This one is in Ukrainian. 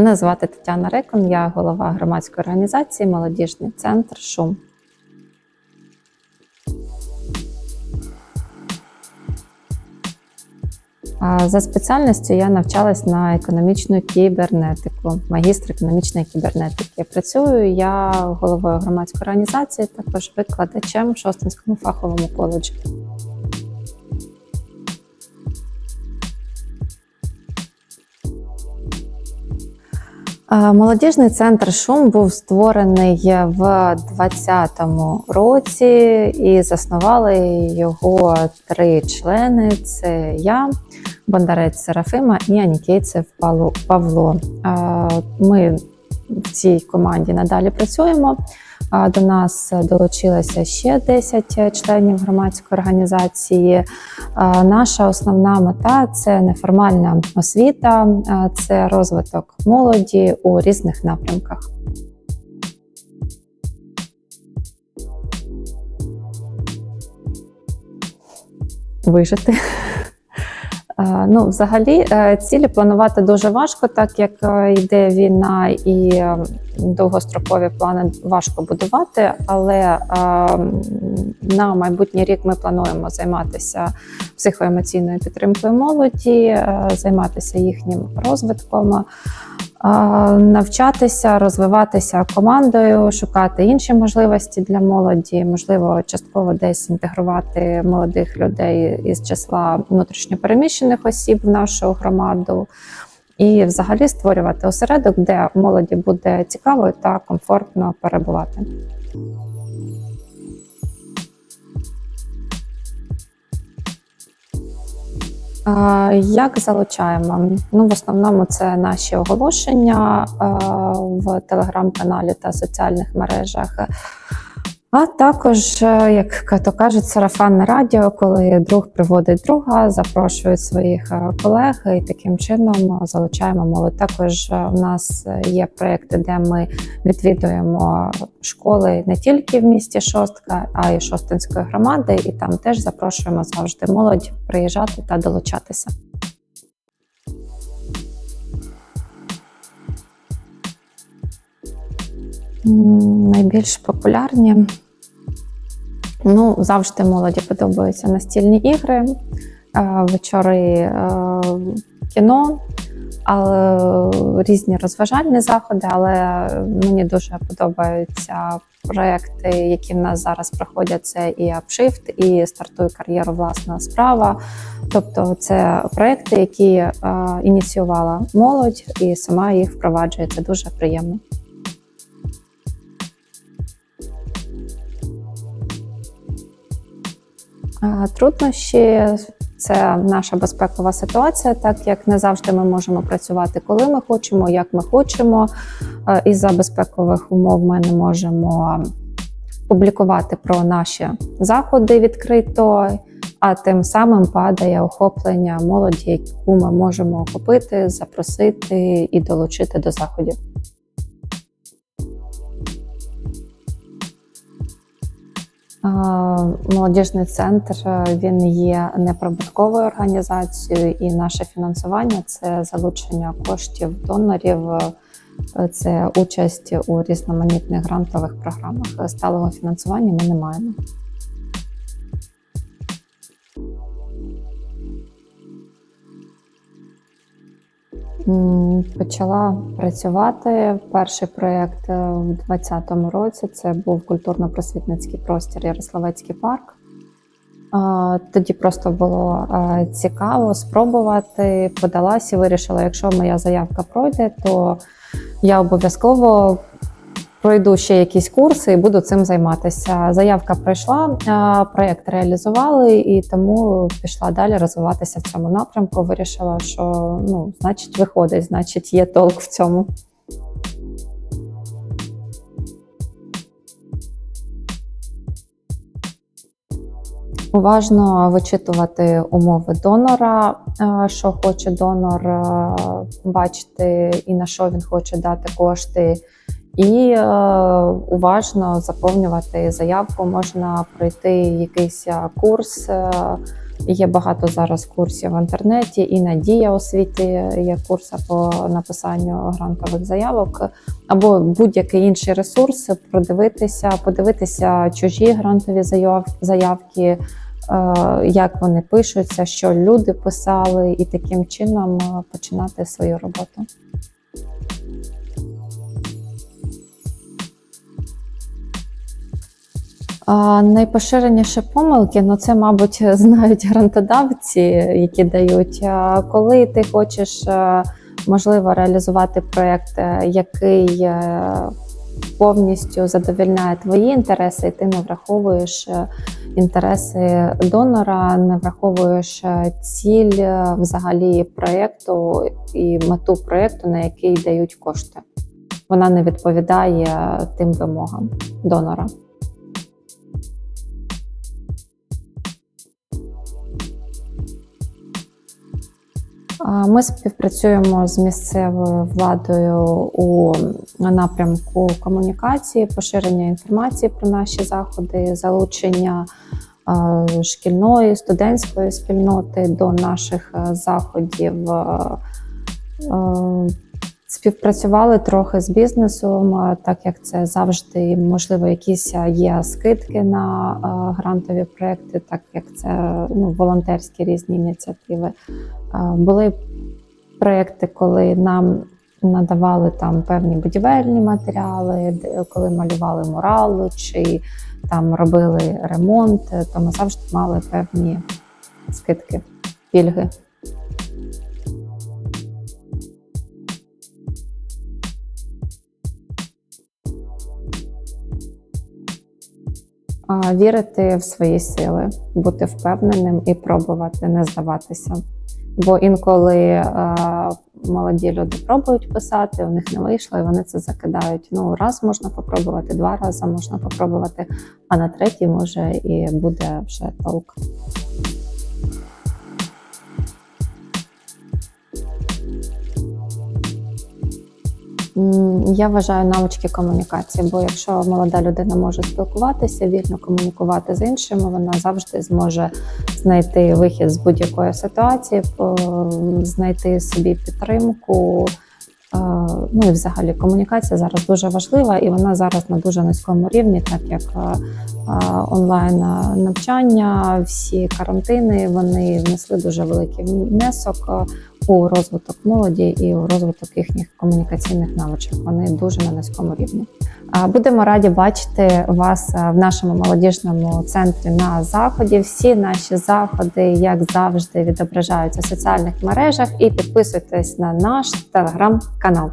Мене звати Тетяна Рекон, я голова громадської організації Молодіжний центр Шум. За спеціальністю я навчалась на економічну кібернетику, магістр економічної кібернетики. Працюю я головою громадської організації, також викладачем в Шостинському фаховому коледжі. Молодіжний центр Шум був створений в 2020 році і заснували його три члени: це я, Бондарець Серафима і Анікейцев Павло- Ми в цій команді надалі працюємо. До нас долучилося ще 10 членів громадської організації. Наша основна мета це неформальна освіта, це розвиток молоді у різних напрямках. Вижити. Е, Ну, взагалі, е, цілі планувати дуже важко, так як е, йде війна і довгострокові плани важко будувати. Але на майбутній рік ми плануємо займатися психоемоційною підтримкою молоді, займатися їхнім розвитком, навчатися, розвиватися командою, шукати інші можливості для молоді, можливо, частково десь інтегрувати молодих людей із числа внутрішньопереміщених осіб в нашу громаду. І взагалі створювати осередок, де молоді буде цікаво та комфортно перебувати. Як залучаємо? Ну, в основному це наші оголошення в телеграм-каналі та соціальних мережах. А також, е, як то кажуть, сарафанне радіо, коли друг приводить друга, запрошують своїх е, колег і таким чином залучаємо молодь. Також е, у нас є проекти, де ми відвідуємо школи не тільки в місті Шостка, а й Шостинської громади, і там теж запрошуємо завжди молодь приїжджати та долучатися. Найбільш популярні. Ну, завжди молоді подобаються настільні ігри, е, вечори е, кіно, різні розважальні заходи. Але мені дуже подобаються проекти, які в нас зараз проходять. Це і Upshift, і стартуй кар'єру власна справа. Тобто, це проекти, які е, ініціювала молодь, і сама їх впроваджує. Це дуже приємно. Труднощі це наша безпекова ситуація, так як не завжди ми можемо працювати, коли ми хочемо, як ми хочемо. Е, Із-за безпекових умов ми не можемо публікувати про наші заходи відкрито, а тим самим падає охоплення молоді, яку ми можемо охопити, запросити і долучити до заходів. Молодіжний центр е, він є неприбутковою організацією, і наше фінансування це залучення коштів донорів, е, це участь у різноманітних грантових програмах. Сталого фінансування ми не маємо. Почала працювати. Перший проєкт у 2020 році це був культурно-просвітницький простір Ярославецький парк. Тоді просто було е, цікаво спробувати. подалася і вирішила, якщо моя заявка пройде, то я обов'язково пройду ще якісь курси і буду цим займатися. Заявка пройшла, проєкт реалізували, і тому пішла далі розвиватися в цьому напрямку. Вирішила, що ну, значить, виходить, значить, є толк в цьому. Уважно вичитувати умови донора, що хоче донор бачити і на що він хоче дати кошти, і е, уважно заповнювати заявку. Можна пройти якийсь е, курс, е, Є багато зараз курсів в інтернеті, і на Дія освіті є курси по написанню грантових заявок, або будь-який інший ресурс, продивитися, подивитися чужі грантові заявки, е, як вони пишуться, що люди писали, і таким чином починати свою роботу. А, найпоширеніші помилки, ну це, мабуть, знають грантодавці, які дають. Коли ти хочеш, е, можливо, реалізувати проєкт, е, який е, повністю задовільняє твої інтереси, і ти не враховуєш інтереси донора, не враховуєш ціль взагалі проєкту і мету проєкту, на який дають кошти. Вона не відповідає тим вимогам донора. Ми співпрацюємо з місцевою владою у напрямку комунікації, поширення інформації про наші заходи, залучення шкільної студентської спільноти до наших е, заходів. Співпрацювали трохи з бізнесом, е, так як це завжди можливо, якісь е, є скидки на е, грантові проекти, так як це ну, волонтерські різні ініціативи. Були проекти, коли нам надавали там певні будівельні матеріали, коли малювали мурали чи там робили ремонт, то ми завжди мали певні скидки, пільги. Вірити в свої сили, бути впевненим і пробувати, не здаватися. Бо інколи е, молоді люди пробують писати, у них не вийшло, і вони це закидають. Ну, раз можна попробувати, два рази можна попробувати, а на третій може і буде вже толк. Я вважаю навички комунікації, бо якщо молода людина може спілкуватися, вільно комунікувати з іншими, вона завжди зможе знайти вихід з будь-якої ситуації, знайти собі підтримку. Е, Ну і взагалі комунікація зараз дуже важлива, і вона зараз на дуже низькому рівні, так як е, е, онлайн навчання, всі карантини вони внесли дуже великий внесок у розвиток молоді і у розвиток їхніх комунікаційних навичок. Вони дуже на низькому рівні. Будемо раді бачити вас в нашому молодіжному центрі на заході. Всі наші заходи, як завжди, відображаються в соціальних мережах. І підписуйтесь на наш телеграм-канал.